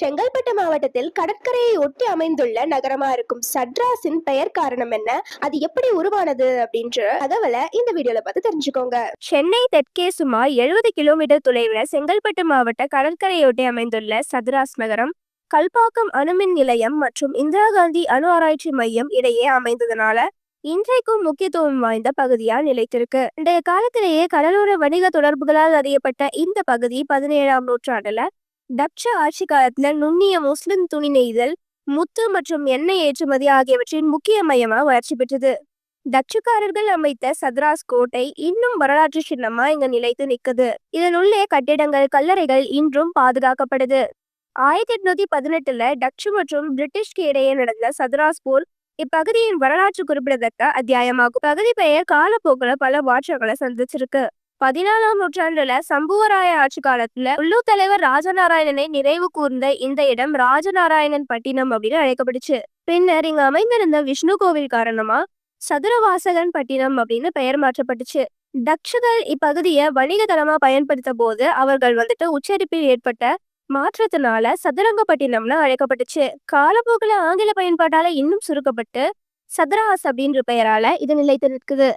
செங்கல்பட்டு மாவட்டத்தில் கடற்கரையை ஒட்டி அமைந்துள்ள நகரமா இருக்கும் சட்ராஸின் பெயர் காரணம் என்ன? அது எப்படி உருவானது அப்படின்ற தகவலை இந்த வீடியோல பார்த்து தெரிஞ்சுக்கோங்க. சென்னை தெற்கே சுமார் எழுபது கிலோமீட்டர் தொலைவில் செங்கல்பட்டு மாவட்ட கடற்கரையொட்டி அமைந்துள்ள சதுராஸ் நகரம் கல்பாக்கம் அணுமின் நிலையம் மற்றும் இந்திரா காந்தி அணு ஆராய்ச்சி மையம் இடையே அமைந்ததுனால இன்றைக்கும் முக்கியத்துவம் வாய்ந்த பகுதியா நிலைத்திருக்கு. இன்றைய காலத்திலேயே கடலோர வணிக தொடர்புகளால் அறியப்பட்ட இந்த பகுதி பதினேழாம் நூற்றாண்டுல டச்சு ஆட்சி காலத்துல நுண்ணிய முஸ்லிம் துணி நெய்தல் முத்து மற்றும் எண்ணெய் ஏற்றுமதி ஆகியவற்றின் முக்கிய மையமா வளர்ச்சி பெற்றது. டச்சுக்காரர்கள் அமைத்த சத்ராஸ் கோட்டை இன்னும் வரலாற்று சின்னமா இங்க நிலைத்து நிக்குது இதனுள்ளே கட்டிடங்கள் கல்லறைகள் இன்றும் பாதுகாக்கப்படுது. ஆயிரத்தி எட்நூத்தி பதினெட்டுல டச்சு மற்றும் பிரிட்டிஷ்க்கு இடையே நடந்த சத்ராஸ் போர் இப்பகுதியின் வரலாற்று குறிப்பிடத்தக்க அத்தியாயமாகும். பகுதி பெயர் காலப்போக்கில் பல மாற்றங்களை சந்திச்சிருக்கு. பதினாலாம் நூற்றாண்டுல சம்புவராய ஆட்சி காலத்துல உள்ளூர் தலைவர் ராஜநாராயணனை நிறைவு கூர்ந்த இந்த இடம் ராஜநாராயணன் பட்டினம் அப்படின்னு அழைக்கப்பட்டுச்சு பின்னர் இங்க அமைந்திருந்த விஷ்ணு கோவில் காரணமா சதுரவாசகன் பட்டினம் அப்படின்னு பெயர் மாற்றப்பட்டுச்சு. டச்சுகள் இப்பகுதியை வணிக தளமா பயன்படுத்த போது அவர்கள் வந்துட்டு உச்சரிப்பில் ஏற்பட்ட மாற்றத்தினால சதுரங்கப்பட்டினம்னு அழைக்கப்பட்டுச்சு. காலப்போக்கில் ஆங்கில பயன்பாட்டால இன்னும் சுருக்கப்பட்டு சதுராஸ் அப்படின்ற பெயரால இது நிலைத்து நிற்குது.